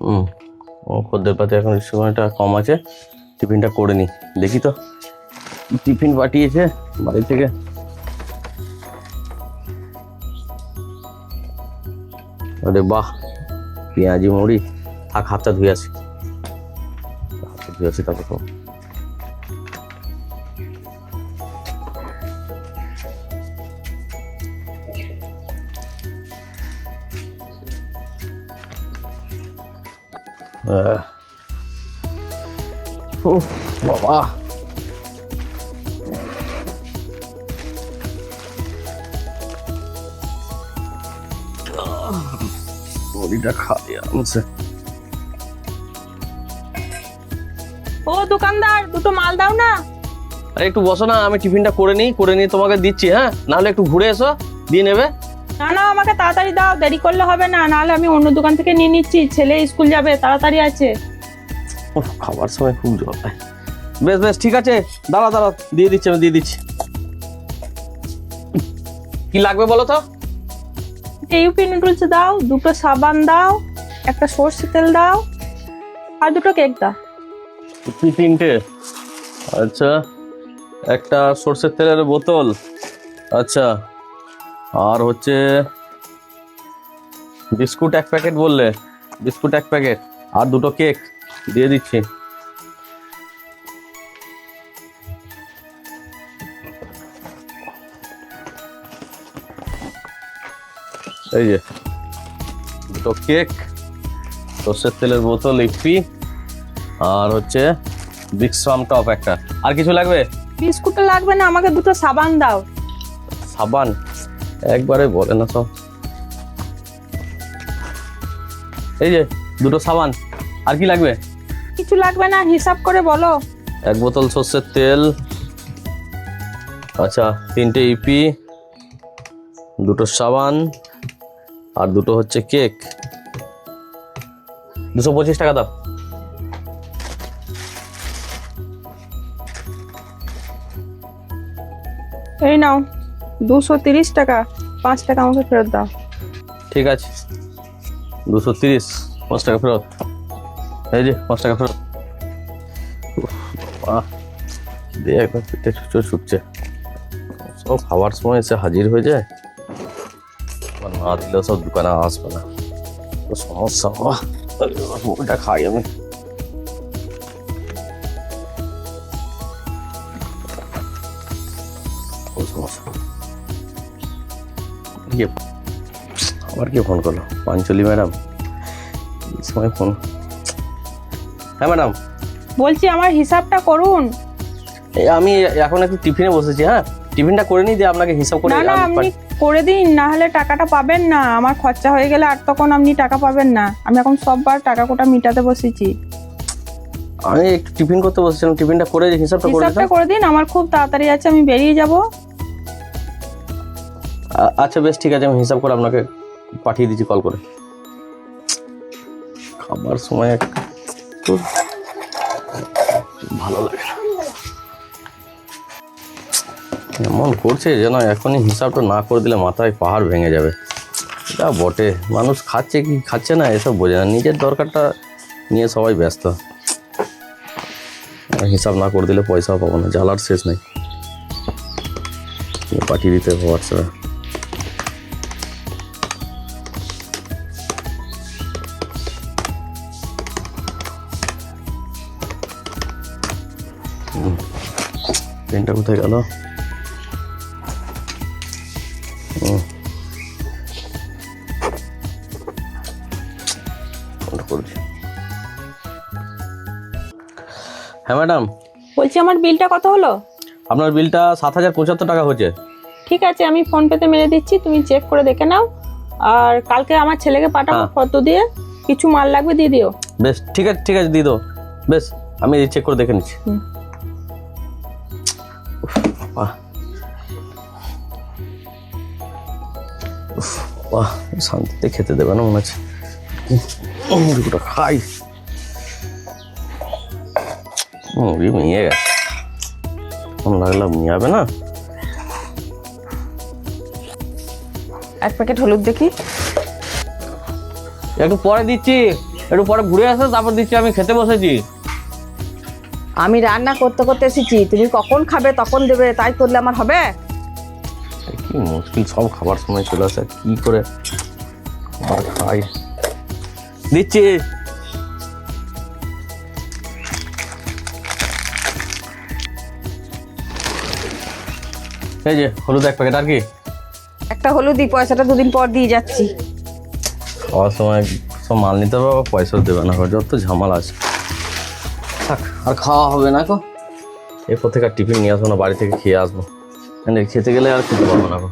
হুম। ও খদ্দের পাতে এখন সময়টা কম আছে। টিফিনটা করে নি। দেখি তো। টিফিন পাঠিয়েছে বাড়ি থেকে। আরে বাহ, পেঁয়াজি মুড়ি। থাক, হাতটা ধুয়ে আসি। ধুয়ে আসি তারপর উফ, বাবা মুড়িটা খাই আমছে ও দোকানদার দুটো মাল দাও না। আরে একটু বসো না আমি টিফিনটা করে নিই করে নিয়ে তোমাকে দিচ্ছি হ্যাঁ? নাহলে একটু ঘুরে এসো দিয়ে নেবে। না না আমাকে তাড়াতাড়ি দাও দেরি করলে হবে না নাহলে আমি অন্য দোকান থেকে নিয়ে নিচ্ছি ছেলে স্কুল যাবে তাড়াতাড়ি আছে। খাবার সময় খুব জল। বেশ বেশ ঠিক আছে দাঁড়া দাঁড়া দিয়ে দিচ্ছি আমি দিয়ে দিচ্ছি। কি লাগবে বলো তো? ইউপি নুডলস দাও দুটো সাবান দাও একটা সর্ষে তেল দাও আর দুটো কেক দাও। তিনটে। আচ্ছা একটা সর্ষের তেলের বোতল। আচ্ছা আর হচ্ছে বিস্কুট এক প্যাকেট বললে বিস্কুট এক প্যাকেট আর দুটো কেক দিয়ে দিচ্ছি। এই যে দুটো কেক সর্ষের তেলের বোতল ইপি আর হচ্ছে বিক্সাম টপ একটা। আর কিছু লাগবে? বিস্কুটটা লাগবে না আমাকে দুটো সাবান দাও। সাবান? একবারে বলে না সব। এই যে দুটো সাবান আর কি লাগবে? কিছু লাগবে না হিসাব করে বলো। এক বোতল সর্ষের তেল আচ্ছা তিনটে ইপি দুটো সাবান আর দুটো হচ্ছে কেক। দুশো পঁচিশ টাকা দাও। এই নাও। দুশো তিরিশ টাকা, পাঁচ টাকা আমাকে ফেরত দাও। ঠিক আছে। দুশো তিরিশ, পাঁচ টাকা ফেরত। এই যে, পাঁচ টাকা ফেরত। দিয়ে একবার পেটে ছুচো ছুটছে সব খাবার সময় এসে হাজির হয়ে যায়। না দিলেও সব দোকানে আসবে না। সমস্যা মুড়িটা খাই আমি। সমস্যা। ইয়ে আবার কে ফোন করল? পাঞ্চলি ম্যাডাম সময় ফোন হ্যাঁ ম্যাডাম বলছি আমার হিসাবটা করুন। আমি এখন একটু টিফিনে বসেছি হ্যাঁ? টিফিনটা করে নিই দিয়ে আপনাকে হিসাব করে না না আপনি করে দিন না হলে টাকাটা পাবেন না। আমার খরচা হয়ে গেলে আর তখন আপনি টাকা পাবেন না। আমি এখন সববার টাকা কোটা মিটাতে বসেছি। আমি একটু টিফিন করতে বসেছিলাম টিফিনটা করে হিসাবটা করে হিসাবটা করে দিন আমার খুব তাড়াতাড়ি আছে আমি বেরিয়ে যাব। আচ্ছা বেশ, ঠিক আছে, আমি হিসাব করে আপনাকে পাঠিয়ে দিচ্ছি কল করে। খাবার সময় একটু ভালো লাগে এমন করছে যেন এখনই হিসাবটা না করে দিলে মাথায় পাহাড় ভেঙে যাবে। এটা বটে, মানুষ খাচ্ছে কি খাচ্ছে না, এসব বোঝে না। নিজের দরকারটা নিয়ে সবাই ব্যস্ত। হিসাব না করে দিলে পয়সাও পাবো না, জ্বালার শেষ নেই। পাঠিয়ে দিতে হোয়াটসঅ্যাপে। পেনটা কোথায় গেল। হুম। হ্যাঁ ম্যাডাম। বলছি আমার বিলটা কত হলো? আপনার বিলটা সাত হাজার পঁচাত্তর টাকা হচ্ছে ঠিক আছে আমি ফোন পেতে মেরে দিচ্ছি তুমি চেক করে দেখে নাও। আর কালকে আমার ছেলেকে পাঠাবো হ্যাঁ। ফটো দিয়ে কিছু মাল লাগবে দিয়ে দিও। বেশ ঠিক আছে ঠিক আছে দিয়ে দাও। বেশ আমি চেক করে দেখে নিচ্ছি। উফ, বাবা, শান্তিতে খেতে দেবে না মনে হচ্ছে। মুড়িটা খাই। মুড়ি মিয়ে গেছে। কেমন লাগলাম মিয়াবে না? এক প্যাকেট হলুদ দেখি। একটু পরে দিচ্ছি একটু পরে ঘুরে আসো তারপর দিচ্ছি আমি খেতে বসেছি। আমি রান্না করতে করতে এসেছি তুমি কখন খাবে তখন দেবে তাই করলে আমার হবে? কি মুশকিল সব খাবার সময় চলে আসে কি করে খাই? দিচ্ছি। এই যে হলুদ এক প্যাকেট আর কি? একটা হলুদি পয়সাটা দুদিন পর দিয়ে যাচ্ছি। খাওয়ার সময় সব মাল নিতে হবে পয়সাও দেবে না যত ঝামেলা আছে। থাক আর খাওয়া হবে না গো এরপর থেকে আর টিফিন নিয়ে আসব না বাড়ি থেকে খেয়ে আসব। মানে খেতে গেলে আর খেতে পারব না গো